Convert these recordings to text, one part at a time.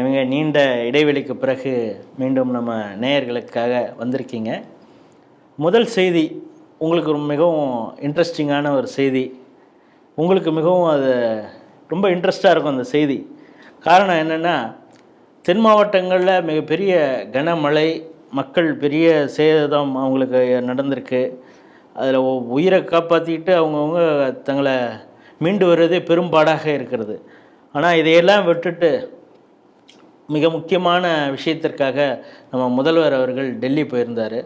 இவங்க நீண்ட இடைவெளிக்கு பிறகு மீண்டும் நம்ம நேயர்களுக்காக வந்திருக்கீங்க. முதல் செய்தி உங்களுக்கு மிகவும் இன்ட்ரெஸ்டிங்கான ஒரு செய்தி. உங்களுக்கு மிகவும் அது ரொம்ப இன்ட்ரெஸ்டாக இருக்கும் அந்த செய்தி. காரணம் என்னென்னா தென் மாவட்டங்களில் மிகப்பெரிய கனமழை மக்கள் பெரிய சேதம் அவங்களுக்கு நடந்திருக்கு. அதில் உயிரை காப்பாற்றிக்கிட்டு அவங்கவுங்க தங்களை மீண்டு வர்றதே பெரும்பாடாக இருக்கிறது. ஆனால் இதையெல்லாம் விட்டுட்டு மிக முக்கியமான விஷயத்திற்காக நம்ம முதல்வர் அவர்கள் டெல்லி போயிருந்தார்.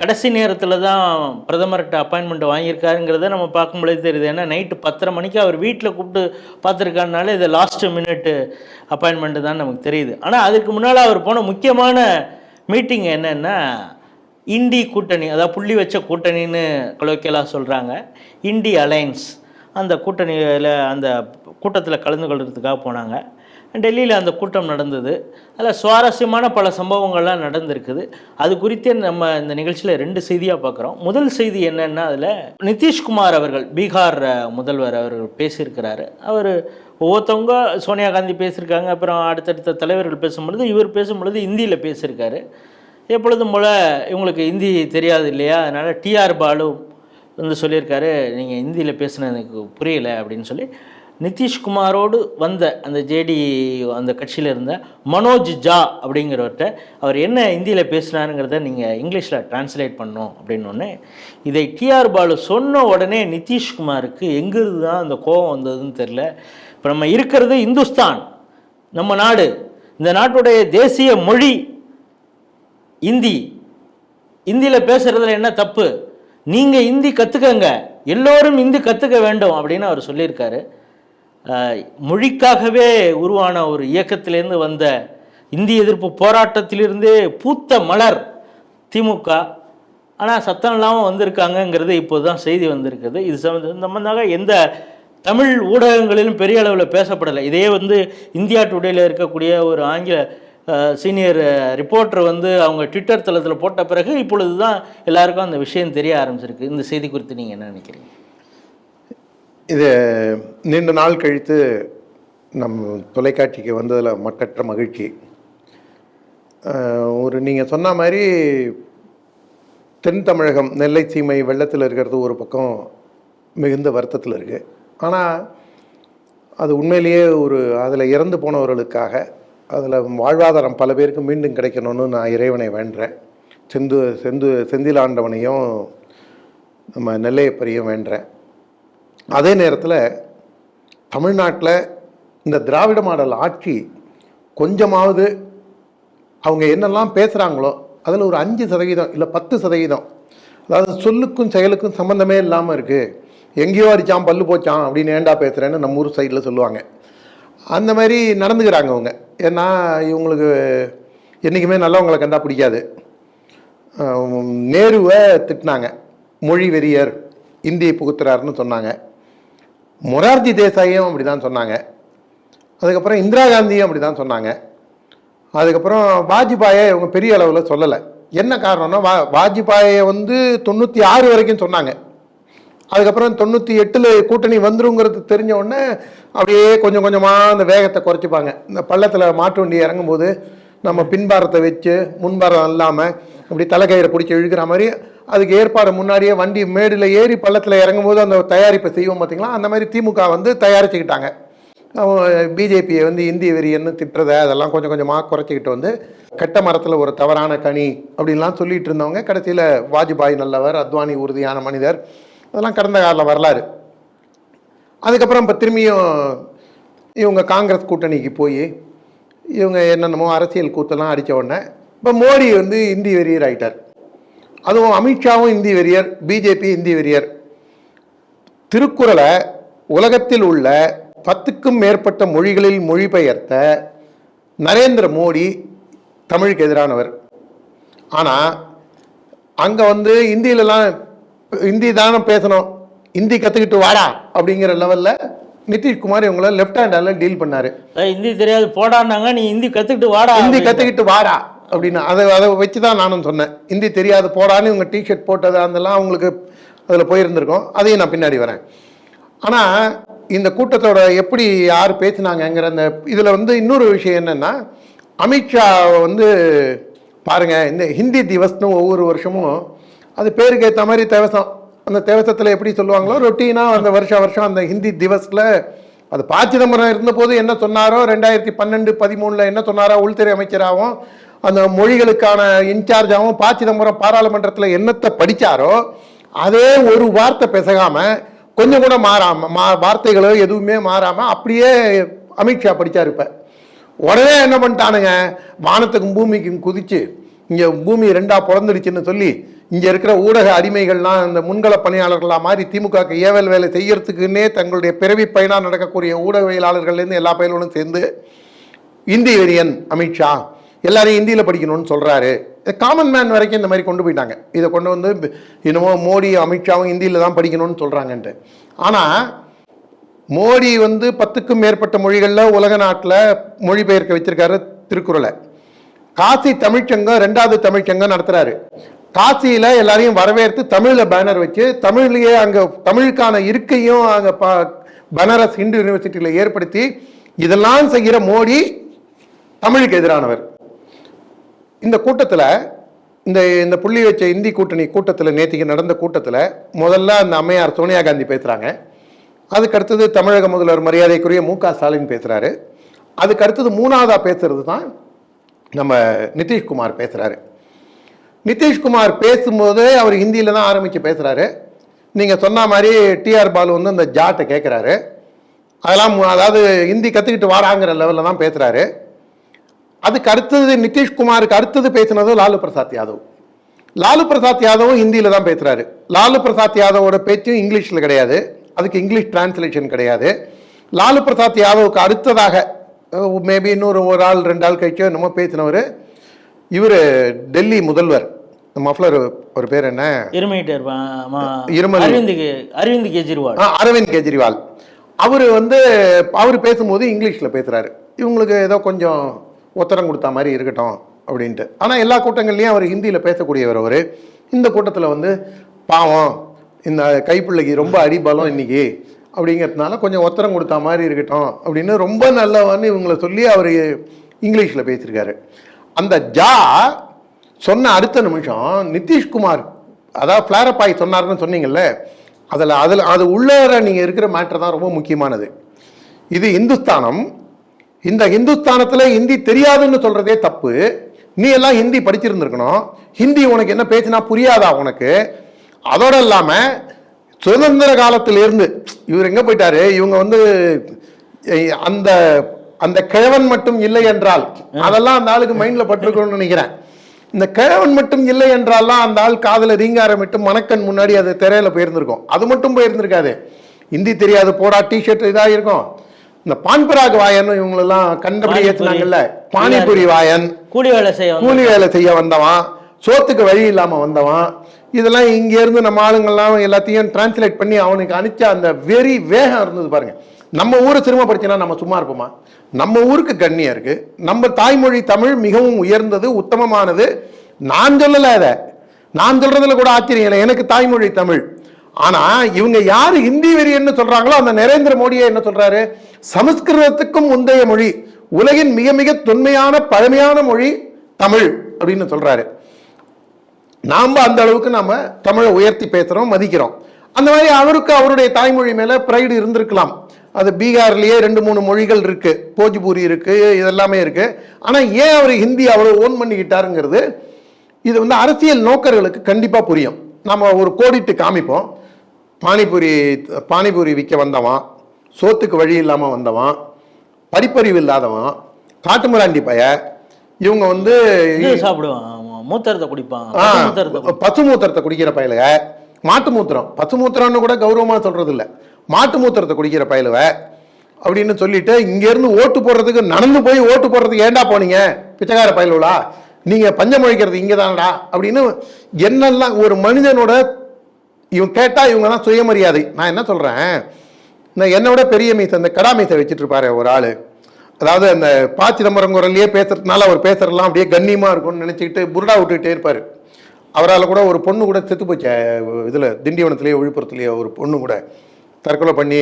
கடைசி நேரத்தில் தான் பிரதமர்கிட்ட அப்பாயின்மெண்ட் வாங்கியிருக்காருங்கிறத நம்ம பார்க்கும்பொழுது தெரியுது. ஏன்னா நைட்டு பத்தரை மணிக்கு அவர் வீட்டில் கூப்பிட்டு பார்த்துருக்காருனால இது லாஸ்ட்டு மினிட் அப்பாயின்மெண்ட்டு தான் நமக்கு தெரியுது. ஆனால் அதுக்கு முன்னால் அவர் போன முக்கியமான மீட்டிங் என்னென்னா இண்டி கூட்டணி அதாவது புள்ளி வச்ச கூட்டணின்னு கொலோக்கியலாக சொல்கிறாங்க இண்டி அலையன்ஸ் அந்த கூட்டணியில் அந்த கூட்டத்தில் கலந்து கொள்கிறதுக்காக போனாங்க. டெல்லியில் அந்த கூட்டம் நடந்தது. அதில் சுவாரஸ்யமான பல சம்பவங்கள்லாம் நடந்திருக்குது. அது குறித்தே நம்ம இந்த நிகழ்ச்சியில் ரெண்டு செய்தியாக பார்க்குறோம் முதல் செய்தி என்னென்னா அதில் நிதிஷ்குமார் அவர்கள் பீகார் முதல்வர் அவர்கள் பேசியிருக்கிறாரு. அவர் ஒவ்வொருத்தவங்க சோனியா காந்தி பேசியிருக்காங்க அப்புறம் அடுத்தடுத்த தலைவர்கள் பேசும்பொழுது இவர் பேசும்பொழுது ஹிந்தியில் பேசியிருக்காரு. எப்பொழுதும் போல் இவங்களுக்கு ஹிந்தி தெரியாது இல்லையா? அதனால் டிஆர் பாலு வந்து சொல்லியிருக்காரு நீங்கள் ஹிந்தியில் பேசுனது எனக்கு புரியலை அப்படின்னு சொல்லி. நிதிஷ்குமாரோடு வந்த அந்த ஜேடி அந்த கட்சியில் இருந்த மனோஜ் ஜா அப்படிங்கிறவர்கிட்ட அவர் என்ன ஹிந்தியில் பேசுனாருங்கிறத நீங்கள் இங்கிலீஷில் டிரான்ஸ்லேட் பண்ணோம் அப்படின்னு இதை டிஆர் பாலு சொன்ன உடனே நிதிஷ்குமாருக்கு எங்கிருந்து தான் அந்த கோபம் வந்ததுன்னு தெரில இப்போ நம்ம இருக்கிறது இந்துஸ்தான் நம்ம நாடு. இந்த நாட்டுடைய தேசிய மொழி இந்தி. இந்தியில் பேசுகிறதுல என்ன தப்பு? நீங்கள் இந்தி கற்றுக்கங்க எல்லோரும் இந்தி கற்றுக்க வேண்டும் அப்படின்னு அவர் சொல்லியிருக்காரு. மொழிக்காகவே உருவான ஒரு இயக்கத்திலேருந்து வந்த இந்திய எதிர்ப்பு போராட்டத்திலிருந்தே பூத்த மலர் திமுக. ஆனால் சத்தம் இல்லாமல் வந்திருக்காங்கங்கிறது இப்போது தான் செய்தி வந்திருக்குது. இது சம்மந்த- சம்பந்தமாக எந்த தமிழ் ஊடகங்களிலும் பெரிய அளவில் பேசப்படலை. இதே வந்து இந்தியா டுடேல இருக்கக்கூடிய ஒரு ஆங்கில சீனியர் ரிப்போர்ட்டர் வந்து அவங்க ட்விட்டர் தளத்தில் போட்ட பிறகு இப்பொழுது தான் எல்லாருக்கும் அந்த விஷயம் தெரிய ஆரம்பிச்சிருக்கு. இந்த செய்தி குறித்து நீங்கள் என்ன நினைக்கிறீங்க? இது நீண்ட நாள் கழித்து நம்ம தொலைக்காட்சிக்கு வந்ததில் மக்கற்ற மகிழ்ச்சி. ஒரு நீங்கள் சொன்ன மாதிரி தென் தமிழகம் நெல்லை சீமை வெள்ளத்தில் இருக்கிறது ஒரு பக்கம் மிகுந்த வருத்தத்தில் இருக்குது ஆனால் அது உண்மையிலேயே ஒரு அதில் இறந்து போனவர்களுக்காக அதில் வாழ்வாதாரம் பல பேருக்கு மீண்டும் கிடைக்கணும்னு நான் இறைவனை வேண்டுறேன் செந்து செந்து செந்திலாண்டவனையும் நம்ம நெல்லையப்பரையும் வேண்டுறேன் அதே நேரத்தில் தமிழ்நாட்டில் இந்த திராவிட மாடல் ஆட்சி கொஞ்சமாவது அவங்க என்னெல்லாம் பேசுகிறாங்களோ அதில் ஒரு அஞ்சு சதவீதம் இல்லை பத்து சதவீதம் அதாவது சொல்லுக்கும் செயலுக்கும் சம்மந்தமே இல்லாமல் இருக்குது எங்கேயோ அடித்தான் பல்லு போச்சான் அப்படின்னு ஏண்டா பேசுகிறேன்னு நம்ம ஊர் சைடில் சொல்லுவாங்க. அந்த மாதிரி நடந்துக்கிறாங்க அவங்க. ஏன்னா இவங்களுக்கு என்றைக்குமே நல்லவங்களை கண்டா பிடிக்காது. நேருவை திட்டினாங்க. மொழி வெறியர் இந்தியை புகுத்துறாருன்னு சொன்னாங்க. மொரார்ஜி தேசாயும் அப்படி தான் சொன்னாங்க. அதுக்கப்புறம் இந்திரா காந்தியும் அப்படி தான் சொன்னாங்க. அதுக்கப்புறம் வாஜ்பாயை இவங்க பெரிய அளவில் சொல்லலை. என்ன காரணம்னா வா வாஜ்பாயை வந்து தொண்ணூற்றி ஆறு வரைக்கும் சொன்னாங்க. அதுக்கப்புறம் தொண்ணூற்றி எட்டில் கூட்டணி வந்துருங்கிறது தெரிஞ்ச உடனே அப்படியே கொஞ்சம் கொஞ்சமாக அந்த வேகத்தை குறைச்சிப்பாங்க. இந்த பள்ளத்தில் மாட்டு வண்டி இறங்கும்போது நம்ம பின்பாரத்தை வச்சு முன்பாரம் இல்லாமல் அப்படி தலைக்கயிறை பிடிச்சி இழுக்கிற மாதிரி அதுக்கு ஏற்பாடு முன்னாடியே வண்டி மேடில் ஏறி பள்ளத்தில் இறங்கும் போது அந்த தயாரிப்பை செய்வோம் பார்த்தீங்களா அந்த மாதிரி திமுக வந்து தயாரிச்சுக்கிட்டாங்க. பிஜேபியை வந்து இந்தி வெறியன்னு திட்டுறதை அதெல்லாம் கொஞ்சம் கொஞ்சமாக குறைச்சிக்கிட்டு வந்து கெட்ட மரத்தில் ஒரு தவறான கனி அப்படின்லாம் சொல்லிட்டு இருந்தவங்க கடைசியில் வாஜ்பாய் நல்லவர் அத்வானி உறுதியான மனிதர் அதெல்லாம் கடந்த கால வரலாறு. அதுக்கப்புறம் இப்போ திரும்பியும் இவங்க காங்கிரஸ் கூட்டணிக்கு போய் இவங்க என்னென்னமோ அரசியல் கூத்தெல்லாம் அடித்த உடனே இப்போ மோடி வந்து இந்தி வெறியர் ஆகிட்டார் அதுவும் அமித்ஷாவும் இந்தி வெறியர் பிஜேபி இந்தி வெறியர். திருக்குறளை உலகத்தில் உள்ள பத்துக்கும் மேற்பட்ட மொழிகளில் மொழிபெயர்த்த நரேந்திர மோடி தமிழுக்கு எதிரானவர். ஆனால் அங்கே வந்து இந்தியிலலாம் ஹிந்தி தானே பேசணும் ஹிந்தி கற்றுக்கிட்டு வாடா அப்படிங்கிற லெவலில் நிதிஷ்குமார் இவங்கள லெஃப்ட் ஹேண்டால டீல் பண்ணாரு. ஹிந்தி தெரியாது போடான்னாங்க நீ ஹிந்தி கற்றுக்கிட்டு வாடா அப்படின்னு. கற்றுக்கிட்டு வாடா. அப்படின்னு அதை அதை வச்சு தான் நானும் சொன்னேன். ஹிந்தி தெரியாது போடான்னு இவங்க டிஷர்ட் போட்டது அதெல்லாம் அவங்களுக்கு அதில் போயிருந்திருக்கோம். அதையும் நான் பின்னாடி வரேன். ஆனால் இந்த கூட்டத்தோட எப்படி யார் பேசினாங்கங்கிற அந்த இதில் வந்து இன்னொரு விஷயம் என்னென்னா அமித்ஷா வந்து பாருங்க இந்த ஹிந்தி திவஸ்னு ஒவ்வொரு வருஷமும் அது பேருக்கு ஏற்ற மாதிரி தேவசம் அந்த தேவசத்தில் எப்படி சொல்லுவாங்களோ ரொட்டீனாக அந்த வருஷம் வருஷம் அந்த ஹிந்தி திவஸில் அது ப சிதம்பரம் இருந்தபோது என்ன சொன்னாரோ ரெண்டாயிரத்தி பன்னெண்டு பதிமூணில் என்ன சொன்னாரோ உள்துறை அமைச்சராகவும் அந்த மொழிகளுக்கான இன்சார்ஜாகவும் ப சிதம்பரம் பாராளுமன்றத்தில் என்னத்தை படித்தாரோ அதே ஒரு வார்த்தை பேசகாமல் கொஞ்சம் கூட மாறாமல் மா வார்த்தைகளோ எதுவுமே மாறாமல் அப்படியே அமித்ஷா படித்தார் இப்போ. உடனே என்ன பண்ணிட்டானுங்க? வானத்துக்கும் பூமிக்கும் குதித்து இங்கே பூமி ரெண்டாக பிறந்துடுச்சுன்னு சொல்லி இங்கே இருக்கிற ஊடக அடிமைகள்லாம் இந்த முன்கள பணியாளர்களாக மாதிரி திமுகக்கு ஏவல் வேலை செய்யறதுக்குன்னே தங்களுடைய பிறவி பயனாக நடக்கக்கூடிய ஊடகவியலாளர்கள்லேருந்து எல்லா பயிர்களும் சேர்ந்து இந்தி வெறியன் அமித்ஷா எல்லாரையும் ஹிந்தியில் படிக்கணும்னு சொல்கிறாரு காமன் மேன் வரைக்கும் இந்த மாதிரி கொண்டு போயிட்டாங்க. இதை கொண்டு வந்து என்னமோ மோடி அமித்ஷாவும் ஹிந்தியில் தான் படிக்கணும்னு சொல்கிறாங்கன்ட்டு ஆனால் மோடி வந்து பத்துக்கும் மேற்பட்ட மொழிகளில் உலக நாட்டில் மொழிபெயர்க்க வச்சிருக்காரு திருக்குறளை. காசி தமிழ்ச்சங்கம் ரெண்டாவது தமிழ்ச்சங்கம் நடத்துகிறாரு காசியில் எல்லாரையும் வரவேற்று தமிழில் பேனர் வச்சு தமிழ்லேயே அங்கே தமிழுக்கான இருக்கையும் அங்கே ப பனாரஸ் ஹிந்து யூனிவர்சிட்டியில் ஏற்படுத்தி இதெல்லாம் செய்கிற மோடி தமிழுக்கு எதிரானவர். இந்த கூட்டத்தில் இந்த இந்த புள்ளி வச்ச இந்தி கூட்டணி கூட்டத்தில் நேற்றுக்கு நடந்த கூட்டத்தில் முதல்ல அந்த அம்மையார் சோனியா காந்தி பேசுகிறாங்க அதுக்கு அடுத்தது தமிழக முதல்வர் மரியாதைக்குரிய மு க ஸ்டாலின் பேசுகிறாரு அதுக்கு அடுத்தது மூணாவதாக பேசுகிறது தான் நம்ம நிதிஷ்குமார் பேசுகிறாரு நிதிஷ்குமார் பேசும்போது அவர் ஹிந்தியில் தான் ஆரம்பித்து பேசுகிறாரு நீங்கள் சொன்ன மாதிரி டிஆர் பாலு வந்து அந்த ஜாட்டை கேட்குறாரு அதெல்லாம் அதாவது ஹிந்தி கற்றுக்கிட்டு வாராங்கிற லெவலில் தான் பேசுகிறாரு அதுக்கு அடுத்தது நிதிஷ்குமாருக்கு அடுத்தது பேசினது லாலு பிரசாத் யாதவ். லாலு பிரசாத் யாதவும் ஹிந்தியில் தான் பேசுகிறாரு லாலு பிரசாத் யாதவோட பேச்சும் இங்கிலீஷில் கிடையாது. அதுக்கு இங்கிலீஷ் டிரான்ஸ்லேஷன் கிடையாது. லாலு பிரசாத் யாதவுக்கு அடுத்ததாக மேபி இன்னொரு ஒரு ஆள் ரெண்டு ஆள் கழிச்சோ என்னமோ பேசினவர் இவர் டெல்லி முதல்வர். மஃப்ளர் ஒரு பேர் என்ன? இருமல். அரவிந்த் கெஜ்ரிவால். அரவிந்த் கெஜ்ரிவால். அவர் வந்து அவர் பேசும்போது இங்கிலீஷில் பேசுகிறாரு இவங்களுக்கு ஏதோ கொஞ்சம் உத்தரம் கொடுத்த மாதிரி இருக்கட்டும் அப்படின்ட்டு. ஆனால் எல்லா கூட்டங்கள்லையும் அவர் ஹிந்தியில் பேசக்கூடியவர் அவர். இந்த கூட்டத்தில் வந்து பாவம் இந்த கைப்பிள்ளைக்கு ரொம்ப அடிபலம் இன்றைக்கி அப்படிங்கிறதுனால கொஞ்சம் உத்தரம் கொடுத்த மாதிரி இருக்கட்டும் அப்படின்னு ரொம்ப நல்லவன்னு இவங்களை சொல்லி அவர் இங்கிலீஷில் பேசியிருக்காரு. அந்த ஜா சொன்ன அடுத்த நிமிஷம் நிதிஷ்குமார் அதாவது ஃப்ளாரப்பாய் சொன்னார்னு சொன்னீங்கல்ல அதில் அதில் அது உள்ளார நீங்கள் இருக்கிற மேட்ரு தான் ரொம்ப முக்கியமானது. இது இந்துஸ்தானம் இந்த இந்துஸ்தானத்தில் ஹிந்தி தெரியாதுன்னு சொல்கிறதே தப்பு. நீ எல்லாம் ஹிந்தி படிச்சிருந்துருக்கணும். ஹிந்தி உனக்கு என்ன பேசினா புரியாதா உனக்கு? அதோட இல்லாமல் சுதந்திர காலத்திலிருந்து இவர் எங்கே போயிட்டாரு? இவங்க வந்து அந்த அந்த கிழவன் மட்டும் இல்லை என்றால் அதெல்லாம் அந்த ஆளுக்கு மைண்டில் பட்டிருக்கணும்னு நினைக்கிறேன். இந்த கிழவன் மட்டும் இல்லை என்றாலாம் அந்த ஆள் காதுல ரீங்காரமிட்டு மணக்கண் முன்னாடி அது திரையில போயிருந்திருக்கும். அது மட்டும் போயிருந்திருக்காது. ஹிந்தி தெரியாது போடா டிஷர்ட் இதாக இருக்கும் இந்த பான்பராக் வாயன் இவங்களெல்லாம் கண்டபடி பானிபூரி. ஏத்துனாங்கல்ல? பானிபூரி வாயன். கூலி வேலை செய்ய கூலி வேலை செய்ய வந்தவன். சோத்துக்கு வழி இல்லாம வந்தவன். இதெல்லாம் இங்க இருந்து நம்ம ஆளுங்கள்லாம் எல்லாத்தையும் டிரான்ஸ்லேட் பண்ணி அவனுக்கு அனுப்பிச்ச அந்த வெறி வேகம் இருந்தது பாருங்க. நம்ம ஊரை சிரமப்படுத்தினா நம்ம சும்மா இருப்போமா? நம்ம ஊருக்கு கண்ணியம் இருக்கு. நம்ம தாய்மொழி தமிழ் மிகவும் உயர்ந்தது உத்தமமானது. நான் சொல்லல அதை. நான் சொல்றதுல கூட ஆச்சரியம் இல்லை. எனக்கு தாய்மொழி தமிழ். ஆனா இவங்க யாரு ஹிந்தி வெறியன்னு சொல்றாங்களோ அந்த நரேந்திர மோடியை என்ன சொல்றாரு? சமஸ்கிருதத்துக்கும் முந்தைய மொழி உலகின் மிக மிக தொன்மையான பழமையான மொழி தமிழ் அப்படின்னு சொல்றாரு. நாம அந்த அளவுக்கு நாம தமிழை உயர்த்தி பேசுறோம் மதிக்கிறோம். அந்த மாதிரி அவருக்கு அவருடைய தாய்மொழி மேல ப்ரைடு இருந்திருக்கலாம். அது பீகார்லயே ரெண்டு மூணு மொழிகள் இருக்கு. போஜ்பூரி இருக்கு இதெல்லாமே இருக்கு. ஆனா ஏன் அவர் ஹிந்தி அவ்வளவு ஓன் பண்ணிக்கிட்டாருங்கிறது இது வந்து அரசியல் நோக்கர்களுக்கு கண்டிப்பா புரியும். நம்ம ஒரு கோடிட்டு காமிப்போம். பானிபூரி பானிபூரி விற்க வந்தவன் சோத்துக்கு வழி இல்லாம வந்தவன் படிப்பறிவு இல்லாதவன் காட்டுமிராண்டி பைய இவங்க வந்து சாப்பிடுவான். மூத்தரத்தை குடிப்பான். பசு மூத்தரத்தை குடிக்கிற பயலுக மாட்டு மூத்திரம். பசு மூத்திரம்னு கூட கௌரவமா சொல்றது இல்ல மாட்டு மூத்திரத்தை குடிக்கிற பயலுவ அப்படின்னு சொல்லிட்டு இங்க இருந்து ஓட்டு போடுறதுக்கு நடந்து போய் ஓட்டு போடுறதுக்கு ஏன்டா போனீங்க? பிச்சைக்கார பயலுவலா? நீங்க பஞ்சம் முழிக்கிறது இங்க தானடா அப்படின்னு என்னெல்லாம் ஒரு மனிதனோட இவன் கேட்டால் இவங்க தான் சுயமரியாதை. நான் என்ன சொல்கிறேன் இந்த என்னை விட பெரிய மீசை அந்த கடா மீசை வச்சுட்டு இருப்பாரு ஒரு ஆள். அதாவது அந்த பா சிதம்பரம் குரல்லையே பேசுறதுனால அவர் பேசுறதுலாம் அப்படியே கண்ணியமாக இருக்கும்னு நினச்சிக்கிட்டு புருடா விட்டுக்கிட்டே இருப்பார். அவரால் கூட ஒரு பொண்ணு கூட செத்து போச்சு இதில் திண்டிவனத்துலேயோ விழுப்புரத்துலேயோ ஒரு பொண்ணு கூட தற்கொலை பண்ணி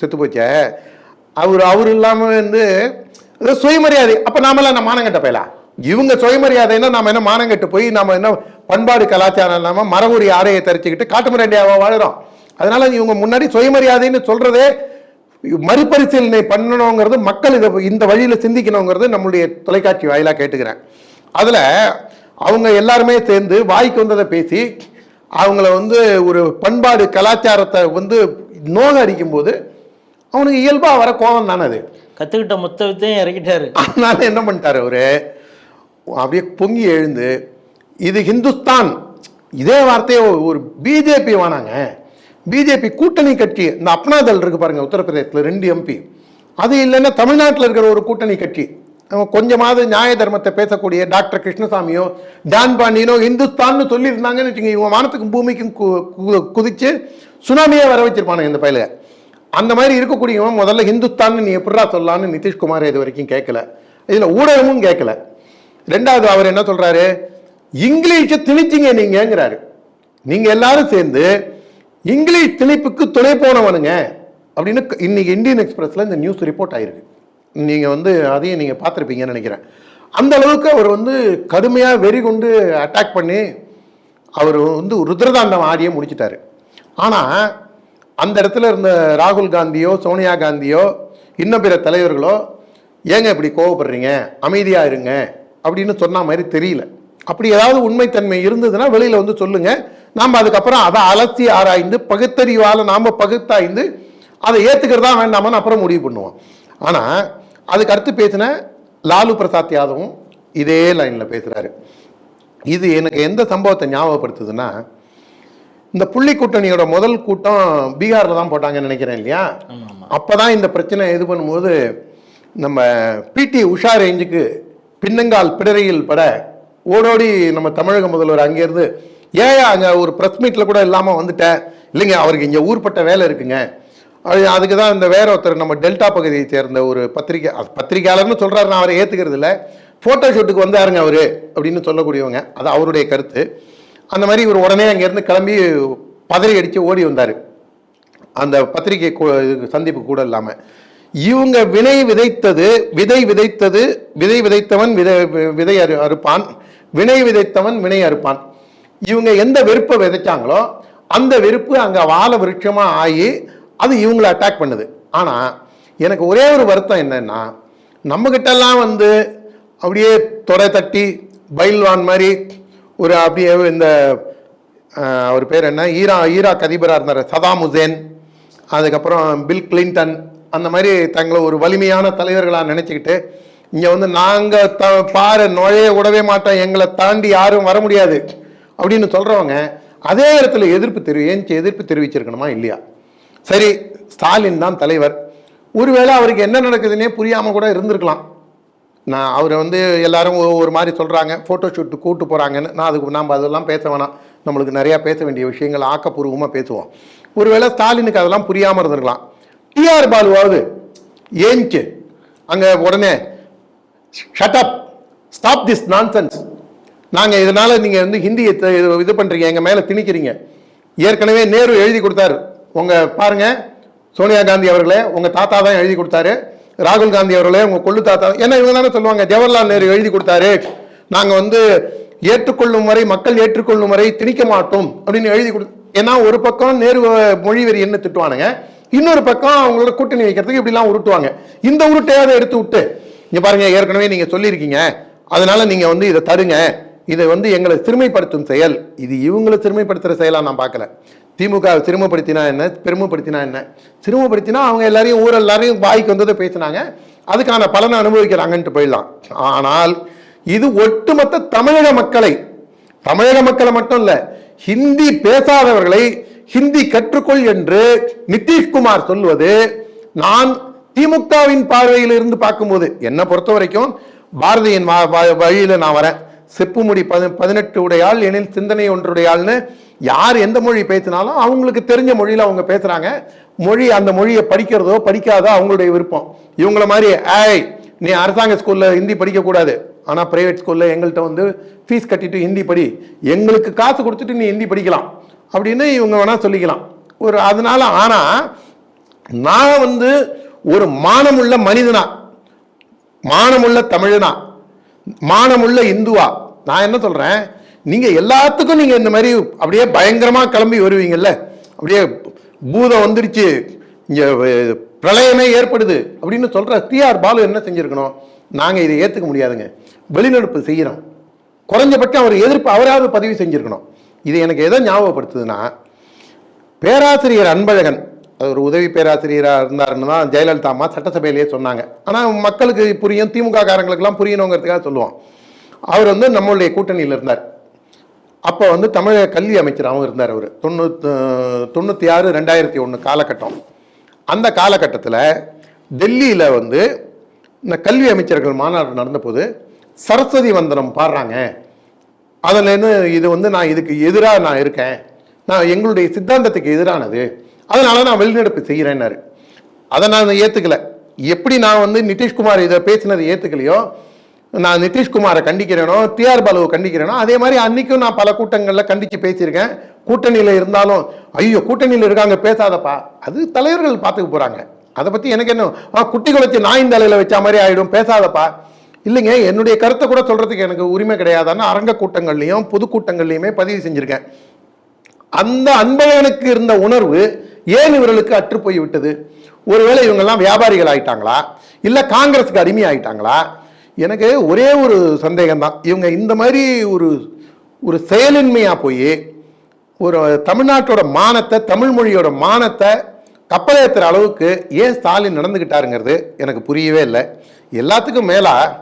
செத்து போச்சே. அவர் அவர் இல்லாமல் வந்து ஏதோ சுயமரியாதை. அப்போ நாமெல்லாம் நம்ம மானங்கட்ட போயலாம் இவங்க சுயமரியாதைன்னா நாம் என்ன மானங்கட்டு போய் நாம என்ன பண்பாடு கலாச்சாரம் இல்லாமல் மரபுரி ஆடையை தரிச்சுக்கிட்டு காட்டுமிராண்டியாவா வாழுறோம். அதனால இவங்க முன்னாடி சுயமரியாதைன்னு சொல்றதே மறுபரிசீலனை பண்ணணுங்கிறது மக்கள் இதை இந்த வழியில் சிந்திக்கணுங்கிறது நம்மளுடைய தொலைக்காட்சி வாயிலாக கேட்டுக்கிறேன். அதில் அவங்க எல்லாருமே சேர்ந்து வாய்க்கு வந்ததை பேசி அவங்கள வந்து ஒரு பண்பாடு கலாச்சாரத்தை வந்து நோக அடிக்கும்போது அவனுக்கு இயல்பாக வர கோபம் தானே அது. கற்றுக்கிட்ட மொத்த வித்தையும் இறக்கிட்டாரு. அதனால என்ன பண்ணிட்டாரு அவரு? அப்படியே பொங்கி எழுந்து இது ஹிந்துஸ்தான். இதே வார்த்தையை ஒரு பிஜேபி வேணாங்க பிஜேபி கூட்டணி கட்சி இந்த அப்னாதல் இருக்கு பாருங்க உத்தரப்பிரதேசத்தில் ரெண்டு எம்பி அது இல்லைன்னா தமிழ்நாட்டில் இருக்கிற ஒரு கூட்டணி கட்சி. அவன் கொஞ்சமாவது நியாய தர்மத்தை பேசக்கூடிய டாக்டர் கிருஷ்ணசாமியோ டான் பாண்டியனோ இந்துஸ்தான்னு சொல்லியிருந்தாங்கன்னு வச்சுங்க இவங்க வானத்துக்கும் பூமிக்கும் கு- கு- குதிச்சு சுனாமியே வர வச்சிருப்பானுங்க இந்த பயில அந்த மாதிரி இருக்கக்கூடியவன் முதல்ல ஹிந்துஸ்தான்னு நீ எப்படா சொல்லலான்னு நிதிஷ்குமார் இது வரைக்கும் கேட்கல இதில் ஊடகமும் கேட்கல ரெண்டாவது அவர் என்ன சொல்கிறாரு இங்கிலீஷை திணிச்சிங்க நீங்கிறாரு நீங்க எல்லாரும் சேர்ந்து இங்கிலீஷ் திணிப்புக்கு துணை போனவனுங்க அப்படின்னு இன்னைக்கு இந்தியன் எக்ஸ்பிரஸ்ல இந்த நியூஸ் ரிப்போர்ட் ஆயிருக்கு. நீங்க வந்து அதையும் நீங்க பார்த்துருப்பீங்கன்னு நினைக்கிறேன். அந்த அளவுக்கு அவர் வந்து கடுமையாக வெறி கொண்டு அட்டாக் பண்ணி அவர் வந்து ருத்ரதாண்டம் ஆடியே முடிச்சிட்டாரு. ஆனால் அந்த இடத்துல இருந்த ராகுல் காந்தியோ சோனியா காந்தியோ இன்னும் பிற தலைவர்களோ ஏங்க இப்படி கோவப்படுறீங்க? அமைதியாக இருங்க அப்படின்னு சொன்ன மாதிரி தெரியல. அப்படி ஏதாவது உண்மைத்தன்மை இருந்ததுன்னா வெளியில வந்து சொல்லுங்க. நாம அதுக்கப்புறம் அதை அலசி ஆராய்ந்து பகுத்தறிவால நாம பகுத்தாய்ந்து அதை ஏத்துக்கிறதா வேண்டாமான்னு அப்புறம் முடிவு பண்ணுவோம். ஆனா அதுக்கு அடுத்து பேசின லாலு பிரசாத் யாதவும் இதே லைன்ல பேசுறாரு. இது எனக்கு எந்த சம்பவத்தை ஞாபகப்படுத்துதுன்னா இந்த புள்ளி கூட்டணியோட முதல் கூட்டம் பீகார்ல தான் போட்டாங்கன்னு நினைக்கிறேன் இல்லையா? ஆமாம் அப்பதான் இந்த பிரச்சனை இது பண்ணும்போது நம்ம பிடி உஷா ரேஞ்சுக்கு பின்னங்கால் பிடரையில் பட ஓடோடி நம்ம தமிழக முதல்வர் அங்கேருந்து ஏன் அங்கே ஒரு ப்ரெஸ் மீட்டில் கூட இல்லாமல் வந்துட்டேன். இல்லைங்க அவருக்கு இங்கே ஊர்பட்ட வேலை இருக்குங்க. அது அதுக்கு தான் இந்த வேற ஒருத்தர் நம்ம டெல்டா பகுதியை சேர்ந்த ஒரு பத்திரிகை அது பத்திரிக்கையாளர்னு சொல்கிறாரு நான் அவரை ஏற்றுக்கிறது இல்லை ஃபோட்டோ ஷூட்டுக்கு வந்தாருங்க அவர் அப்படின்னு சொல்லக்கூடியவங்க. அது அவருடைய கருத்து. அந்த மாதிரி இவர் உடனே அங்கேருந்து கிளம்பி பதறி அடித்து ஓடி வந்தார். அந்த பத்திரிகை கூ- இது சந்திப்பு கூட இல்லாமல் இவங்க வினை விதைத்தது விதை விதைத்தது விதை விதைத்தவன் விதை விதை அறு அறுப்பான். வினை விதைத்தவன் வினை அறுப்பான். இவங்க எந்த வெறுப்பை விதைச்சாங்களோ அந்த வெறுப்பு அங்கே வாழ விருட்சமாக ஆகி அது இவங்களை அட்டாக் பண்ணுது. ஆனால் எனக்கு ஒரே ஒரு வருத்தம் என்னன்னா நம்மக்கிட்டெல்லாம் வந்து அப்படியே தொடை தட்டி பைல்வான் மாதிரி ஒரு அப்படியே இந்த அவர் பேர் என்ன? ஈரா ஈராக் அதிபராக இருந்தார் சதாம் ஹுசேன். அதுக்கப்புறம் பில் கிளின்டன் அந்த மாதிரி தங்களை ஒரு வலிமையான தலைவர்களாக நினச்சிக்கிட்டு இங்கே வந்து நாங்கள் த பாரு நுழைய விடவே மாட்டோம். எங்களை தாண்டி யாரும் வர முடியாது. அப்படின்னு சொல்கிறவங்க அதே இடத்துல எதிர்ப்பு தெரிவி ஏன் எதிர்ப்பு தெரிவிச்சிருக்கணுமா இல்லையா? சரி ஸ்டாலின் தான் தலைவர். ஒருவேளை அவருக்கு என்ன நடக்குதுன்னே புரியாமல் கூட இருந்திருக்கலாம். நான் அவரை வந்து எல்லாரும் ஒரு மாதிரி சொல்கிறாங்க ஃபோட்டோ ஷூட்டு கூட்டு போகிறாங்கன்னு நான் அதுக்கு நாம் அதெல்லாம் பேச வேணாம். நம்மளுக்கு நிறையா பேச வேண்டிய விஷயங்கள் ஆக்கப்பூர்வமாக பேசுவோம். ஒருவேளை ஸ்டாலினுக்கு அதெல்லாம் புரியாமல் இருந்திருக்கலாம். டிஆர் பாலுவாவது ஏன்ச்சு அங்கே உடனே ஷட்அப் ஸ்டாப் திஸ் நான்சென்ஸ் நாங்கள் இதனால் நீங்கள் வந்து ஹிந்தியை இது- பண்ணுறீங்க எங்கள் மேலே திணிக்கிறீங்க. ஏற்கனவே நேரு எழுதி கொடுத்தாரு. உங்கள் பாருங்கள் சோனியா காந்தி அவர்களே உங்கள் தாத்தா தான் எழுதி கொடுத்தாரு. ராகுல் காந்தி அவர்களே உங்கள் கொள்ளு தாத்தா ஏன்னா இவங்க தானே சொல்லுவாங்க? ஜவஹர்லால் நேரு எழுதி கொடுத்தாரு. நாங்கள் வந்து ஏற்றுக்கொள்ளும் வரை மக்கள் ஏற்றுக்கொள்ளும் வரை திணிக்க மாட்டோம் அப்படின்னு எழுதி கொடு ஏன்னா ஒரு பக்கம் நேரு மொழி வெறி என்ன திட்டுவானுங்க இன்னொரு பக்கம் அவங்களோட கூட்டணி வைக்கிறதுக்கு இப்படிலாம் உருட்டுவாங்க. இந்த உருட்டையாவது எடுத்து விட்டு இங்க பாருங்க ஏற்கனவே நீங்க சொல்லியிருக்கீங்க. அதனால நீங்க வந்து இதை தருங்க. இதை வந்து எங்களை சிறுமைப்படுத்தும் செயல். இது இவங்களை சிறுமைப்படுத்துற செயலா நான் பார்க்கல. திமுக சிறுமப்படுத்தினா என்ன? பெருமைப்படுத்தினா என்ன? சிறுமப்படுத்தினா அவங்க எல்லாரையும் ஊர் எல்லாரையும் வாய்க்கு வந்ததை பேசினாங்க. அதுக்கான பலனை அனுபவிக்கிறாங்கன்ட்டு போயிடலாம். ஆனால் இது ஒட்டுமொத்த தமிழக மக்களை தமிழக மக்களை மட்டும் இல்ல ஹிந்தி பேசாதவர்களை ஹிந்தி கற்றுக்கொள் என்று நிதிஷ்குமார் சொல்வது நான் திமுகவின் பார்வையில் இருந்து பார்க்கும்போது என்னை பொறுத்த வரைக்கும் பாரதியின் வழியில் நான் வரேன். செப்பு முடி பதி பதினெட்டு உடையாள் எனில் சிந்தனை ஒன்றுடையாள்னு யார் எந்த மொழி பேசினாலும் அவங்களுக்கு தெரிஞ்ச மொழியில் அவங்க பேசுகிறாங்க மொழி அந்த மொழியை படிக்கிறதோ படிக்காதோ அவங்களுடைய விருப்பம். இவங்கள மாதிரி ஏய் நீ அரசாங்க ஸ்கூலில் ஹிந்தி படிக்கக்கூடாது. ஆனால் ப்ரைவேட் பிரைவேட் எங்கள்கிட்ட வந்து ஃபீஸ் கட்டிட்டு ஹிந்தி படி. எங்களுக்கு காசு கொடுத்துட்டு நீ ஹிந்தி படிக்கலாம். அப்படின்னு இவங்க வேணால் சொல்லிக்கலாம். ஒரு அதனால ஆனால் நான் வந்து ஒரு மானமுள்ள மனிதனா? மானமுள்ள தமிழனா? மானமுள்ள இந்துவா? நான் என்ன சொல்கிறேன் நீங்கள் எல்லாத்துக்கும் நீங்கள் இந்த மாதிரி அப்படியே பயங்கரமாக கிளம்பி வருவீங்கல்ல? அப்படியே பூதம் வந்துடுச்சு இங்கே பிரளயமே ஏற்படுது அப்படின்னு சொல்கிற டிஆர் பாலு என்ன செஞ்சிருக்கணும்? நாங்கள் இதை ஏற்றுக்க முடியாதுங்க. வெளிநடப்பு செய்கிறோம் குறைஞ்சபட்சம் அவர் எதிர்ப்பு அவராவது பதிவு செஞ்சுருக்கணும். இது எனக்கு எதை ஞாபகப்படுத்துதுன்னா பேராசிரியர் அன்பழகன் அது ஒரு உதவி பேராசிரியராக இருந்தாருன்னு தான் ஜெயலலிதா அம்மா சட்டசபையிலேயே சொன்னாங்க. ஆனால் மக்களுக்கு புரியும் திமுக காரங்களுக்கெல்லாம் புரியணுங்கிறதுக்காக சொல்லுவோம் அவர் வந்து நம்மளுடைய கூட்டணியில் இருந்தார். அப்போ வந்து தமிழக கல்வி அமைச்சராகவும் இருந்தார் அவர். தொண்ணூத் தொண்ணூற்றி ஆறு ரெண்டாயிரத்தி ஒன்று காலகட்டம். அந்த காலகட்டத்தில் டெல்லியில் வந்து இந்த கல்வி அமைச்சர்கள் மாநாடு நடந்தபோது சரஸ்வதி வந்தனம் பாடுறாங்க. அதுலேருந்து இது வந்து நான் இதுக்கு எதிராக நான் இருக்கேன். நான் எங்களுடைய சித்தாந்தத்துக்கு எதிரானது. அதனால நான் வெளிநடப்பு செய்கிறேன்னாரு அதை நான் ஏற்றுக்கல எப்படி நான் வந்து நிதிஷ்குமார் இதை பேசினதை ஏற்றுக்கலையோ நான் நிதிஷ்குமாரை கண்டிக்கிறேனோ டிஆர் பாலுவை கண்டிக்கிறேனோ அதே மாதிரி அன்றைக்கும் நான் பல கூட்டங்களில் கண்டித்து பேசியிருக்கேன். கூட்டணியில் இருந்தாலும் ஐயோ கூட்டணியில் இருக்காங்க பேசாதப்பா. அது தலைவர்கள் பார்த்துக்க போகிறாங்க அதை பற்றி எனக்கு என்ன ஆ குட்டி குலைச்சி நாயின் தலையில் வச்ச மாதிரி ஆகிடும் பேசாதப்பா. இல்லைங்க என்னுடைய கருத்தை கூட சொல்கிறதுக்கு எனக்கு உரிமை கிடையாதான்னு அரங்க கூட்டங்கள்லையும் பொதுக்கூட்டங்கள்லையுமே பதிவு செஞ்சுருக்கேன். அந்த அன்பழகனுக்கு இருந்த உணர்வு ஏன் இவர்களுக்கு அற்று போய் விட்டது? ஒருவேளை இவங்கெல்லாம் வியாபாரிகள் ஆயிட்டாங்களா? இல்லை காங்கிரஸுக்கு அடிமை ஆயிட்டாங்களா? எனக்கு ஒரே ஒரு சந்தேகம்தான். இவங்க இந்த மாதிரி ஒரு ஒரு செயலின்மையாக போய் ஒரு தமிழ்நாட்டோட மானத்தை தமிழ் மொழியோட மானத்தை கப்பலேற்றுற அளவுக்கு ஏன் ஸ்டாலின் நடந்துக்கிட்டாருங்கிறது எனக்கு புரியவே இல்லை. எல்லாத்துக்கும் மேலாக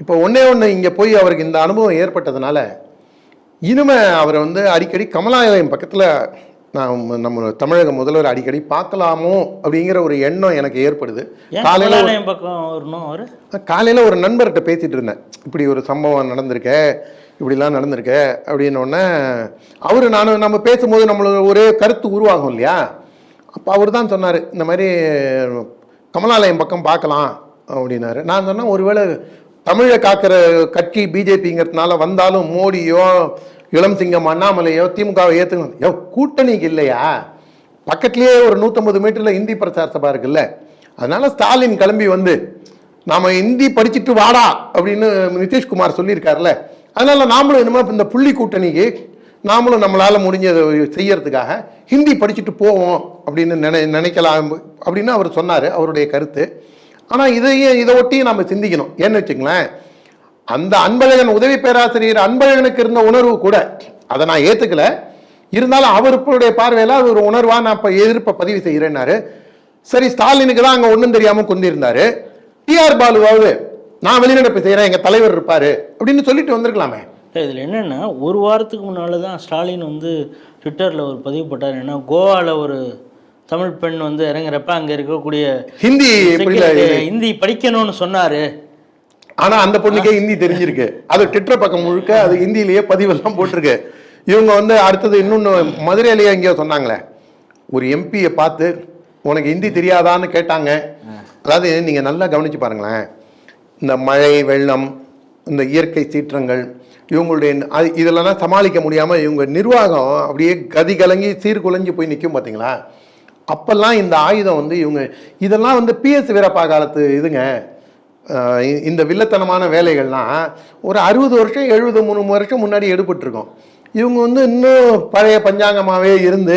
இப்போ ஒன்றே ஒன்று இங்கே போய் அவருக்கு இந்த அனுபவம் ஏற்பட்டதுனால இனிமே அவரை வந்து அடிக்கடி கமலாலயம் பக்கத்தில் நான் நம்ம தமிழக முதல்வர் அடிக்கடி பார்க்கலாமோ அப்படிங்கிற ஒரு எண்ணம் எனக்கு ஏற்படுது. காலையில் பக்கம் காலையில் ஒரு நண்பர்கிட்ட பேசிட்டு இருந்தேன். இப்படி ஒரு சம்பவம் நடந்திருக்கே இப்படிலாம் நடந்திருக்கே அப்படின்னோடனே அவர் நானும் நம்ம பேசும்போது நம்மளோட ஒரே கருத்து உருவாகும் இல்லையா? அப்போ அவர் தான் சொன்னார் இந்த மாதிரி கமலாலயம் பக்கம் பார்க்கலாம் அப்படின்னாரு. நான் சொன்னேன் ஒருவேளை தமிழை காக்கிற கட்சி பிஜேபிங்கிறதுனால வந்தாலும் மோடியோ இளம் சிங்கம் அண்ணாமலையோ திமுகவை ஏற்றுக்கணும் யோ கூட்டணிக்கு இல்லையா? பக்கத்துலேயே ஒரு நூற்றம்பது மீட்டரில் இந்தி பிரச்சார சபா இருக்குல்ல. அதனால ஸ்டாலின் கிளம்பி வந்து நாம் இந்தி படிச்சுட்டு வாடா அப்படின்னு நிதிஷ்குமார் சொல்லியிருக்காருல்ல. அதனால் நாமளும் இனிமேல் இந்த புள்ளி கூட்டணிக்கு நாமளும் நம்மளால் முடிஞ்சதை செய்யறதுக்காக ஹிந்தி படிச்சுட்டு போவோம் அப்படின்னு நினை நினைக்கலாம் அப்படின்னு அவர் சொன்னார் அவருடைய கருத்து. ஆனால் இதையும் இதை ஒட்டி நம்ம சிந்திக்கணும். ஏன்னு வச்சுங்களேன் அந்த அன்பழகன் உதவி பேராசிரியர் அன்பழகனுக்கு இருந்த உணர்வு கூட அதை நான் ஏற்றுக்கல இருந்தாலும் அவருடைய பார்வையில் அது ஒரு உணர்வாக நான் இப்போ எதிர்ப்பை பதிவு செய்கிறேன்னாரு சரி ஸ்டாலினுக்கு தான் அங்கே ஒன்றும் தெரியாமல் கொண்டிருந்தாரு. டிஆர் பாலுவாவது நான் வெளிநடப்பு செய்கிறேன் எங்கள் தலைவர் இருப்பார் அப்படின்னு சொல்லிட்டு வந்திருக்கலாமே. இதில் என்னென்னா ஒரு வாரத்துக்கு முன்னால் தான் ஸ்டாலின் வந்து ட்விட்டரில் ஒரு பதிவு போட்டார். என்ன கோவாவில் ஒரு தமிழ் பெண் வந்து இறங்குறப்ப அங்கே இருக்கக்கூடிய ஹிந்தி ஹிந்தி படிக்கணும்னு சொன்னார். ஆனா அந்த பொண்ணுக்கே ஹிந்தி தெரிஞ்சிருக்கு. அது ட்விட்டர் பக்கம் முழுக்க அது ஹிந்திலேயே பதிவெல்லாம் போட்டிருக்கு. இவங்க வந்து அடுத்தது இன்னொன்று மதுரையிலேயே எங்கேயோ சொன்னாங்களே. ஒரு எம்பியை பார்த்து உனக்கு ஹிந்தி தெரியாதான்னு கேட்டாங்க. அதாவது நீங்க நல்லா கவனிச்சு பாருங்களேன். இந்த மழை வெள்ளம் இந்த இயற்கை சீற்றங்கள் இவங்களுடைய அது இதெல்லாம் சமாளிக்க முடியாமல் இவங்க நிர்வாகம் அப்படியே கதி கலங்கி சீர்குலைஞ்சு போய் நிற்கும் பார்த்தீங்களா அப்போல்லாம் இந்த ஆயுதம் வந்து இவங்க இதெல்லாம் வந்து பிஎஸ் வீரப்பா காலத்து இதுங்க. இந்த வில்லத்தனமான வேலைகள்லாம் ஒரு அறுபது வருஷம் எழுபது மூணு வருஷம் முன்னாடி எடுபட்டிருக்கோம். இவங்க வந்து இன்னும் பழைய பஞ்சாங்கமாகவே இருந்து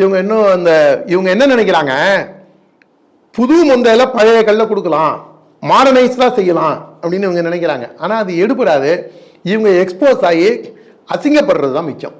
இவங்க இன்னும் அந்த இவங்க என்ன நினைக்கிறாங்க? புது முந்தையில பழைய கல்ல கொடுக்கலாம். மாடர்னைஸ்டாக செய்யலாம் அப்படின்னு இவங்க நினைக்கிறாங்க. ஆனால் அது எடுபடாது. இவங்க எக்ஸ்போஸ் ஆகி அசிங்கப்படுறது தான் மிச்சம்.